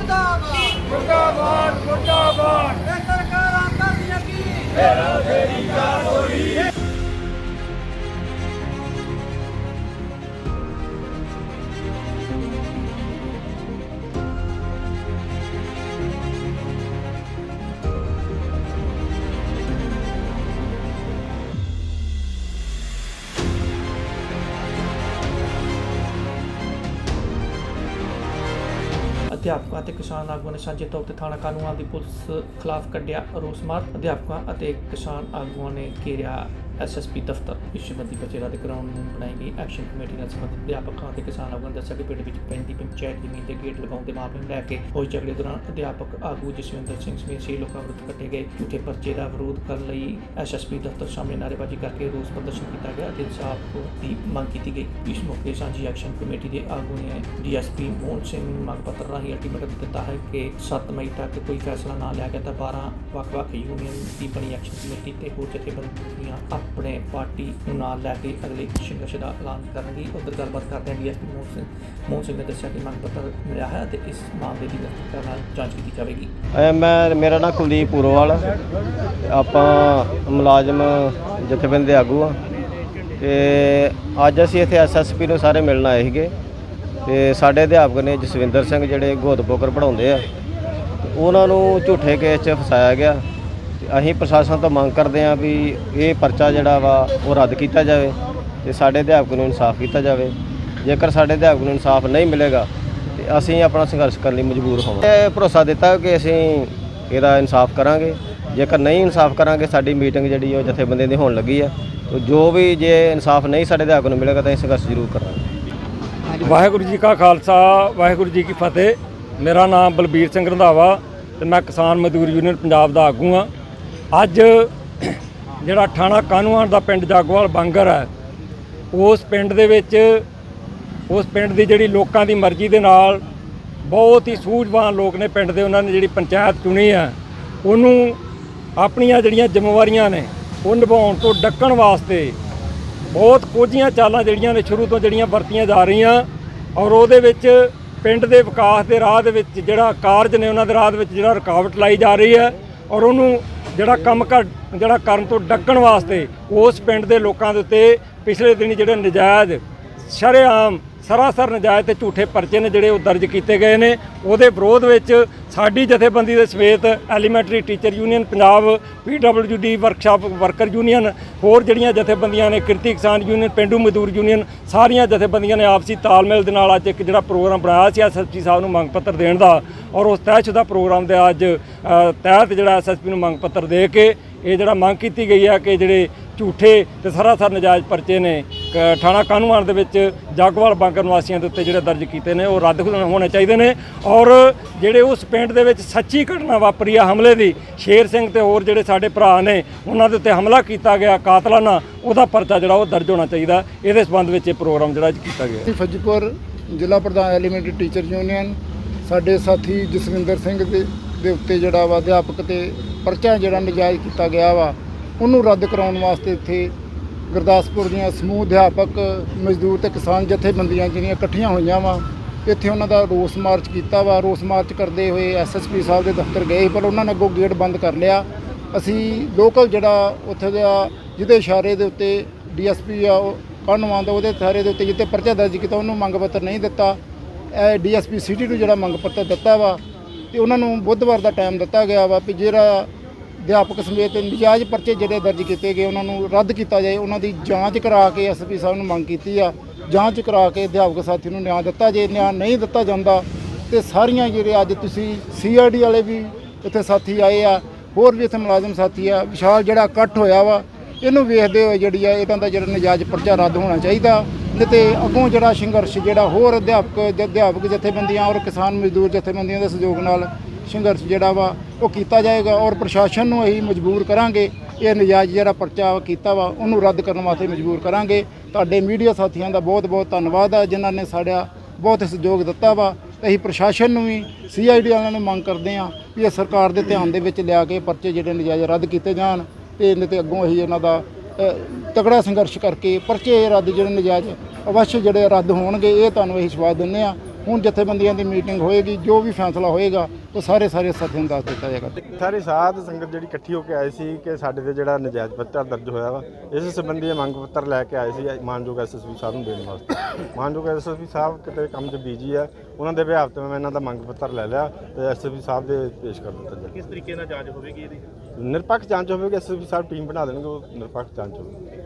ਮੁਰਦਾਬਾਦ। ਮੁਰਦਾਬਾਦ ਮੁਰਦਾਬਾਦ। ਇਹ ਸਰਕਾਰਾਂ ਕਰਦੀਆਂ ਕੀ? ਅਧਿਆਪਕਾਂ ਅਤੇ ਕਿਸਾਨ ਆਗੂਆਂ ਨੇ ਸਾਂਝੇ ਤੌਰ ਤੇ ਥਾਣਾ ਕਾਨੂੰਨਾਂ ਦੀ ਪੁਲਿਸ ਖਿਲਾਫ ਕੱਢਿਆ ਰੋਸ ਮਾਰਚ ਅਧਿਆਪਕਾਂ ਅਤੇ ਕਿਸਾਨ ਆਗੂਆਂ ਨੇ ਘੇਰਿਆ ਐਸਐਸਪੀ ਦਫ਼ਤਰ। ਇਸ ਸੰਬੰਧੀ ਬਚੇਰਾ ਦੇ ਗਰਾਊਂਡ ਨੂੰ ਬਣਾਈ ਗਈ ਐਕਸ਼ਨ ਕਮੇਟੀ ਨਾਲ ਸੰਬੰਧਿਤ। ਅਧਿਆਪਕਾਂ ਅਤੇ ਕਿਸਾਨ ਆਗੂਆਂ ਦੱਸਿਆ ਕਿ ਪਿੰਡ ਵਿੱਚ ਪੈਂਦੀ ਪੰਚਾਇਤ ਜ਼ਮੀਨ ਤੇ ਗੇਟ ਲਗਾਉਣ ਦੇ ਮਾਮਲੇ ਨੂੰ ਲੈ ਕੇ ਹੋਈ ਝਗੜੇ ਦੌਰਾਨ ਅਧਿਆਪਕ ਆਗੂ ਜਸਵਿੰਦਰ ਸਿੰਘ ਸਮੇਤ ਛੇ ਲੋਕਾਂ ਵਿਰੁੱਧ ਕੱਟੇ ਗਏ ਝੂਠੇ ਪਰਚੇ ਦਾ ਵਿਰੋਧ ਕਰਨ ਲਈ ਐਸਐਸਪੀ ਦਫ਼ਤਰ ਸਾਹਮਣੇ ਨਾਅਰੇਬਾਜ਼ੀ ਕਰਕੇ ਰੋਸ ਪ੍ਰਦਰਸ਼ਨ ਕੀਤਾ ਗਿਆ ਅਤੇ ਇਨਸਾਫ ਦੀ ਮੰਗ ਕੀਤੀ ਗਈ। ਇਸ ਮੌਕੇ ਸਾਂਝੀ ਐਕਸ਼ਨ ਕਮੇਟੀ ਦੇ ਆਗੂ ਨੇ ਡੀਐਸਪੀ ਮੋਹਨ ਸਿੰਘ ਨੂੰ ਮੰਗ ਪੱਤਰ ਰਾਹੀਂ ਅਲਟੀਮੇਟਮ ਦਿੱਤਾ ਹੈ ਕਿ 7 ਮਈ ਤੱਕ ਕੋਈ ਫੈਸਲਾ ਨਾ ਲਿਆ ਗਿਆ ਤਾਂ 12 ਵੱਖ-ਵੱਖ ਯੂਨੀਅਨ ਦੀ ਬਣੀ ਐਕਸ਼ਨ ਕਮੇਟੀ ਤੇ ਹੋਰ ਜਥੇਬੰਦੀਆਂ ਆਪਣੇ ਪਾਰਟੀ ਨੂੰ ਨਾਲ ਲੈ ਕੇ ਅਗਲੇ ਸੰਘਰਸ਼ ਦਾ ਐਲਾਨ ਕਰਨਗੀ। ਉਧਰ ਗੱਲਬਾਤ ਕਰਦੇ ਡੀਐਸਪੀ ਮੋਹਨ ਸਿੰਘ। ਮੋਹਨ ਸਿੰਘ ਨੇ ਦੱਸਿਆ ਕਿ ਮੰਗ ਪੱਤਰ ਮਿਲਿਆ ਹੈ ਅਤੇ ਇਸ ਮਾਮਲੇ ਦੀ ਵਿਸਤ੍ਰਿਤ ਨਾਲ ਜਾਂਚ ਕੀਤੀ ਜਾਵੇਗੀ। ਮੈਂ, ਮੇਰਾ ਨਾਮ ਕੁਲਦੀਪ ਪੂਰੋਵਾਲ। ਆਪਾਂ ਮੁਲਾਜ਼ਮ ਜਥੇਬੰਦੀ ਦੇ ਆਗੂ ਆ ਤੇ ਅੱਜ ਅਸੀਂ ਇੱਥੇ ਐਸਐਸਪੀ ਨੂੰ ਸਾਰੇ ਮਿਲਣ ਆਏ ਸੀਗੇ। ਤੇ ਸਾਡੇ ਅਧਿਆਪਕ ਨੇ ਜਸਵਿੰਦਰ ਸਿੰਘ, ਜਿਹੜੇ ਗੋਦਪੋਕਰ ਪੜਾਉਂਦੇ ਆ ਉਹਨਾਂ ਨੂੰ ਝੂਠੇ ਕੇਸ 'ਚ ਫਸਾਇਆ ਗਿਆ। ਅਸੀਂ ਪ੍ਰਸ਼ਾਸਨ ਤੋਂ ਮੰਗ ਕਰਦੇ ਹਾਂ ਵੀ ਇਹ ਪਰਚਾ ਜਿਹੜਾ ਵਾ ਉਹ ਰੱਦ ਕੀਤਾ ਜਾਵੇ ਤੇ ਸਾਡੇ ਅਧਿਆਪਕ ਨੂੰ ਇਨਸਾਫ ਕੀਤਾ ਜਾਵੇ। ਜੇਕਰ ਸਾਡੇ ਅਧਿਆਪਕ ਨੂੰ ਇਨਸਾਫ ਨਹੀਂ ਮਿਲੇਗਾ ਤੇ ਅਸੀਂ ਆਪਣਾ ਸੰਘਰਸ਼ ਕਰਨ ਲਈ ਮਜਬੂਰ ਹੋਵਾਂਗੇ। ਭਰੋਸਾ ਦਿੱਤਾ ਕਿ ਅਸੀਂ ਇਹਦਾ ਇਨਸਾਫ ਕਰਾਂਗੇ। ਜੇਕਰ ਨਹੀਂ ਇਨਸਾਫ ਕਰਾਂਗੇ, ਸਾਡੀ ਮੀਟਿੰਗ ਜਿਹੜੀ ਉਹ ਜਥੇਬੰਦੀ ਦੀ ਹੋਣ ਲੱਗੀ ਆ। ਜੋ ਵੀ ਜੇ ਇਨਸਾਫ ਨਹੀਂ ਸਾਡੇ ਅਧਿਆਪਕ ਨੂੰ ਮਿਲੇਗਾ ਤਾਂ ਅਸੀਂ ਸੰਘਰਸ਼ ਜ਼ਰੂਰ ਕਰਾਂਗੇ। ਵਾਹਿਗੁਰੂ ਜੀ ਕਾ ਖਾਲਸਾ, ਵਾਹਿਗੁਰੂ ਜੀ ਕੀ ਫਤਿਹ। ਮੇਰਾ ਨਾਮ ਬਲਬੀਰ ਸਿੰਘ ਰੰਧਾਵਾ ਤੇ ਮੈਂ ਕਿਸਾਨ ਮਜ਼ਦੂਰ ਯੂਨੀਅਨ ਪੰਜਾਬ ਦਾ ਆਗੂ ਆ ਅੱਜ ਜਿਹੜਾ ਥਾਣਾ ਕਾਨੂੰਨ ਦਾ ਪਿੰਡ ਜਾਗਵਾਲ ਬਾਂਗਰ ਹੈ, ਉਸ ਪਿੰਡ ਦੇ ਵਿੱਚ, ਉਸ ਪਿੰਡ ਦੀ ਜਿਹੜੀ ਲੋਕਾਂ ਦੀ ਮਰਜ਼ੀ ਦੇ ਨਾਲ ਬਹੁਤ ਹੀ ਸੂਝਵਾਨ ਲੋਕ ਨੇ ਪਿੰਡ ਦੇ, ਉਹਨਾਂ ਨੇ ਜਿਹੜੀ ਪੰਚਾਇਤ ਚੁਣੀ ਹੈ, ਉਹਨੂੰ ਆਪਣੀਆਂ ਜਿਹੜੀਆਂ ਜ਼ਿੰਮੇਵਾਰੀਆਂ ਨੇ, ਉਹ ਨਿਭਾਉਣ ਤੋਂ ਡੱਕਣ ਵਾਸਤੇ ਬਹੁਤ ਕੋਝੀਆਂ ਚਾਲਾਂ ਜਿਹੜੀਆਂ ਨੇ ਸ਼ੁਰੂ ਤੋਂ ਜਿਹੜੀਆਂ ਵਰਤੀਆਂ ਜਾ ਰਹੀਆਂ ਔਰ ਉਹਦੇ ਵਿੱਚ ਪਿੰਡ ਦੇ ਵਿਕਾਸ ਦੇ ਰਾਹ ਦੇ ਵਿੱਚ ਜਿਹੜਾ ਕਾਰਜ ਨੇ, ਉਹਨਾਂ ਦੇ ਰਾਹ ਦੇ ਵਿੱਚ ਜਿਹੜਾ ਰੁਕਾਵਟ ਲਾਈ ਜਾ ਰਹੀ ਹੈ ਔਰ ਉਹਨੂੰ ਜਿਹੜਾ ਕੰਮ ਕਰ ਜਿਹੜਾ ਕਰਨ ਤੋਂ ਡੱਕਣ ਵਾਸਤੇ ਉਸ ਪਿੰਡ ਦੇ ਲੋਕਾਂ ਦੇ ਉੱਤੇ ਪਿਛਲੇ ਦਿਨੀ ਜਿਹੜੇ ਨਜਾਇਜ਼ ਸ਼ਰੇਆਮ ਸਰਾਸਰ ਨਜਾਇਜ਼ ਤੇ ਝੂਠੇ ਪਰਚੇ ਨੇ ਜਿਹੜੇ ਉਹ ਦਰਜ ਕੀਤੇ ਗਏ ਨੇ। ਉਹਦੇ ਵਿਰੋਧ ਵਿੱਚ ਸਾਡੀ ਜਥੇਬੰਦੀ ਦੇ ਸਮੇਤ elementary teacher union, Punjab PWD workshop, worker union, ਹੋਰ ਜਿਹੜੀਆਂ ਜਥੇਬੰਦੀਆਂ ਨੇ, ਕਿਰਤੀ ਕਿਸਾਨ ਯੂਨੀਅਨ, ਪਿੰਡੂ ਮਜ਼ਦੂਰ ਯੂਨੀਅਨ, ਸਾਰੀਆਂ ਜਥੇਬੰਦੀਆਂ ਨੇ ਆਪਸੀ ਤਾਲਮੇਲ ਦੇ ਨਾਲ ਅੱਜ ਇੱਕ ਜਿਹੜਾ ਪ੍ਰੋਗਰਾਮ ਬਣਾਇਆ ਸੀ ਐਸਐਸਪੀ ਸਾਹਿਬ ਨੂੰ ਮੰਗ ਪੱਤਰ ਦੇਣ ਦਾ ਔਰ ਉਸ ਤਹਿਸ਼ੁਦਾ ਪ੍ਰੋਗਰਾਮ ਦੇ ਅੱਜ ਤਹਿਤ ਜਿਹੜਾ ਐਸਐਸਪੀ ਨੂੰ ਮੰਗ ਪੱਤਰ ਦੇ ਕੇ ਇਹ ਜਿਹੜਾ ਮੰਗ ਕੀਤੀ ਗਈ ਹੈ ਕਿ ਜਿਹੜੇ ਝੂਠੇ ਤੇ ਸਰਾਸਰ ਨਜਾਇਜ਼ ਪਰਚੇ ਨੇ ਥਾਣਾ ਕਾਨੂੰਨ ਦੇ ਵਿੱਚ ਜਾਗਵਾਲ ਬਾਂਕਰ ਨਿਵਾਸੀਆਂ ਦੇ ਉੱਤੇ ਜਿਹੜੇ ਦਰਜ ਕੀਤੇ ਨੇ, ਉਹ ਰੱਦ ਹੋ- ਹੋਣੇ ਚਾਹੀਦੇ ਨੇ ਔਰ ਜਿਹੜੇ ਉਸ ਪਿੰਡ ਦੇ ਵਿੱਚ ਸੱਚੀ ਘਟਨਾ ਵਾਪਰੀ ਆ ਹਮਲੇ ਦੀ, ਸ਼ੇਰ ਸਿੰਘ ਤੇ ਹੋਰ ਜਿਹੜੇ ਸਾਡੇ ਭਰਾ ਨੇ, ਉਹਨਾਂ ਦੇ ਉੱਤੇ ਹਮਲਾ ਕੀਤਾ ਗਿਆ ਕਾਤਲਾਨਾ ਉਹਦਾ ਪਰਚਾ ਜਿਹੜਾ ਉਹ ਦਰਜ ਹੋਣਾ ਚਾਹੀਦਾ, ਇਹਦੇ ਸਬੰਧ ਵਿੱਚ ਇਹ ਪ੍ਰੋਗਰਾਮ ਜਿਹੜਾ ਅੱਜ ਕੀਤਾ ਗਿਆ। ਫੱਜਪੁਰ ਜ਼ਿਲ੍ਹਾ ਪ੍ਰਧਾਨ ਐਲੀਮੈਂਟਰੀ ਟੀਚਰ ਯੂਨੀਅਨ, ਸਾਡੇ ਸਾਥੀ ਜਸਵਿੰਦਰ ਸਿੰਘ ਦੇ ਦੇ ਉੱਤੇ ਜਿਹੜਾ ਵਾ ਅਧਿਆਪਕ ਤੇ ਪਰਚਾ ਜਿਹੜਾ ਨਜਾਇਜ਼ ਕੀਤਾ ਗਿਆ ਵਾ, ਉਹਨੂੰ ਰੱਦ ਕਰਾਉਣ ਵਾਸਤੇ ਇੱਥੇ ਗੁਰਦਾਸਪੁਰ ਦੀਆਂ ਸਮੂਹ ਅਧਿਆਪਕ, ਮਜ਼ਦੂਰ ਤੇ ਕਿਸਾਨ ਜਥੇਬੰਦੀਆਂ ਜਿਹੜੀਆਂ ਇਕੱਠੀਆਂ ਹੋਈਆਂ ਵਾ, ਇੱਥੇ ਉਹਨਾਂ ਦਾ ਰੋਸ ਮਾਰਚ ਕੀਤਾ ਵਾ। ਰੋਸ ਮਾਰਚ ਕਰਦੇ ਹੋਏ ਐਸਐਸਪੀ ਸਾਹਿਬ ਦੇ ਦਫ਼ਤਰ ਗਏ ਪਰ ਉਹਨਾਂ ਨੇ ਅੱਗੋਂ ਗੇਟ ਬੰਦ ਕਰ ਲਿਆ। ਅਸੀਂ ਲੋਕਲ ਜਿਹੜਾ ਉੱਥੇ ਦਾ ਜਿਹਦੇ ਇਸ਼ਾਰੇ ਦੇ ਉੱਤੇ ਡੀਐਸਪੀ ਆ, ਉਹ ਕਾਨੂੰਨ ਦਾ ਉਹਦੇ ਇਸ਼ਾਰੇ ਦੇ ਉੱਤੇ ਜਿੱਤੇ ਪਰਚਾ ਦਰਜ ਕੀਤਾ, ਉਹਨੂੰ ਮੰਗ ਪੱਤਰ ਨਹੀਂ ਦਿੱਤਾ। ਇਹ ਡੀਐਸਪੀ ਸਿਟੀ ਨੂੰ ਜਿਹੜਾ ਮੰਗ ਪੱਤਰ ਦਿੱਤਾ ਵਾ, ਤੇ ਉਹਨਾਂ ਨੂੰ ਬੁੱਧਵਾਰ ਦਾ ਟਾਈਮ ਦਿੱਤਾ ਗਿਆ ਵਾ ਵੀ ਜਿਹੜਾ ਅਧਿਆਪਕ ਸਮੇਤ ਨਜਾਇਜ਼ ਪਰਚੇ ਜਿਹੜੇ ਦਰਜ ਕੀਤੇ ਗਏ, ਉਹਨਾਂ ਨੂੰ ਰੱਦ ਕੀਤਾ ਜਾਏ, ਉਹਨਾਂ ਦੀ ਜਾਂਚ ਕਰਾ ਕੇ ਐਸਪੀ ਸਾਹਿਬ ਨੂੰ ਮੰਗ ਕੀਤੀ ਆ। ਜਾਂਚ ਕਰਾ ਕੇ ਅਧਿਆਪਕ ਸਾਥੀ ਨੂੰ ਨਿਆਂ ਦਿੱਤਾ ਜੇ, ਨਿਆਂ ਨਹੀਂ ਦਿੱਤਾ ਜਾਂਦਾ, ਤੇ ਸਾਰੀਆਂ ਜਿਹੜੇ ਅੱਜ ਤੁਸੀਂ ਸੀਆਰਡੀ ਵਾਲੇ ਵੀ ਇੱਥੇ ਸਾਥੀ ਆਏ ਆ, ਹੋਰ ਵੀ ਇੱਥੇ ਮੁਲਾਜ਼ਮ ਸਾਥੀ ਆ, ਵਿਸ਼ਾਲ ਜਿਹੜਾ ਇਕੱਠ ਹੋਇਆ ਵਾ, ਇਹਨੂੰ ਵੇਖਦੇ ਹੋਏ ਜਿਹੜੀ ਆ ਇਹਨਾਂ ਦਾ ਜਿਹੜਾ ਨਜਾਇਜ਼ ਪਰਚਾ ਰੱਦ ਹੋਣਾ ਚਾਹੀਦਾ। ਨਹੀਂ ਤੇ ਅੱਗੋਂ ਜਿਹੜਾ ਸੰਘਰਸ਼ ਜਿਹੜਾ ਹੋਰ ਅਧਿਆਪਕ ਅਧਿਆਪਕ ਜਥੇਬੰਦੀਆਂ ਔਰ ਕਿਸਾਨ ਮਜ਼ਦੂਰ ਜਥੇਬੰਦੀਆਂ ਦੇ ਸਹਿਯੋਗ ਨਾਲ ਸੰਘਰਸ਼ ਜਿਹੜਾ ਵਾ ਉਹ ਕੀਤਾ ਜਾਏਗਾ ਔਰ ਪ੍ਰਸ਼ਾਸਨ ਨੂੰ ਅਸੀਂ ਮਜਬੂਰ ਕਰਾਂਗੇ। ਇਹ ਨਜਾਇਜ਼ ਜਿਹੜਾ ਪਰਚਾ ਕੀਤਾ ਵਾ, ਉਹਨੂੰ ਰੱਦ ਕਰਨ ਵਾਸਤੇ ਮਜਬੂਰ ਕਰਾਂਗੇ। ਤੁਹਾਡੇ ਮੀਡੀਆ ਸਾਥੀਆਂ ਦਾ ਬਹੁਤ ਬਹੁਤ ਧੰਨਵਾਦ ਆ, ਜਿਨ੍ਹਾਂ ਨੇ ਸਾਡਾ ਬਹੁਤ ਸਹਿਯੋਗ ਦਿੱਤਾ ਵਾ। ਤੇ ਅਸੀਂ ਪ੍ਰਸ਼ਾਸਨ ਨੂੰ ਵੀ ਸੀਆਈਡੀ ਵਾਲਿਆਂ ਨੂੰ ਮੰਗ ਕਰਦੇ ਹਾਂ ਵੀ ਇਹ ਸਰਕਾਰ ਦੇ ਧਿਆਨ ਦੇ ਵਿੱਚ ਲਿਆ ਕੇ ਪਰਚੇ ਜਿਹੜੇ ਨਜਾਇਜ਼ ਰੱਦ ਕੀਤੇ ਜਾਣ ਤੇ ਇਹਨੇ ਤੇ ਅੱਗੋਂ ਅਸੀਂ ਇਹਨਾਂ ਦਾ ਤਕੜਾ ਸੰਘਰਸ਼ ਕਰਕੇ ਪਰਚੇ ਰੱਦ ਜਿਹੜੇ ਨਜਾਇਜ਼ ਅਵਸ਼ ਜਿਹੜੇ ਰੱਦ ਹੋਣਗੇ, ਇਹ ਤੁਹਾਨੂੰ ਅਸੀਂ ਸਵਾਦ ਦਿੰਦੇ ਆ ਹੁਣ ਜਥੇਬੰਦੀਆਂ ਦੀ ਮੀਟਿੰਗ ਹੋਏਗੀ ਜੋ ਵੀ ਫੈਸਲਾ ਹੋਏਗਾ ਉਹ ਸਾਰੇ ਸਾਰੇ ਸਾਥੀਆਂ ਨੂੰ ਦੱਸ ਦਿੱਤਾ ਜਾਏਗਾ। ਸਾਰੀ ਸਾਧ ਸੰਗਤ ਜਿਹੜੀ ਇਕੱਠੀ ਹੋ ਕੇ ਆਈ ਸੀ ਕਿ ਸਾਡੇ ਤੇ ਜਿਹੜਾ ਨਜਾਇਜ਼ ਪੱਤਰ ਦਰਜ ਹੋਇਆ ਵਾ ਇਸ ਸੰਬੰਧੀ ਇਹ ਮੰਗ ਪੱਤਰ ਲੈ ਕੇ ਆਏ ਸੀ ਮਾਨਯੋਗ ਐਸਐਸਪੀ ਸਾਹਿਬ ਨੂੰ ਦੇਣ ਵਾਸਤੇ। ਮਾਨਯੋਗ ਐਸਐਸਪੀ ਸਾਹਿਬ ਕਿਤੇ ਕੰਮ 'ਚ ਬਿਜ਼ੀ ਆ ਉਹਨਾਂ ਦੇ ਵਿਹਾਰ ਤੇ ਮੈਂ ਇਹਨਾਂ ਦਾ ਮੰਗ ਪੱਤਰ ਲੈ ਲਿਆ ਤੇ ਐਸਐਸਪੀ ਸਾਹਿਬ ਦੇ ਪੇਸ਼ ਕਰ ਦਿੱਤਾ ਜਾਵੇ ਕਿਸ ਤਰੀਕੇ ਨਾਲ ਜਾਂਚ ਹੋਵੇਗੀ ਇਹਦੀ? ਨਿਰਪੱਖ ਜਾਂਚ ਹੋਵੇਗੀ ਐਸਐਸਪੀ ਸਾਹਿਬ ਟੀਮ ਬਣਾ ਦੇਣਗੇ ਉਹ ਨਿਰਪੱਖ ਜਾਂਚ ਹੋਵੇਗੀ।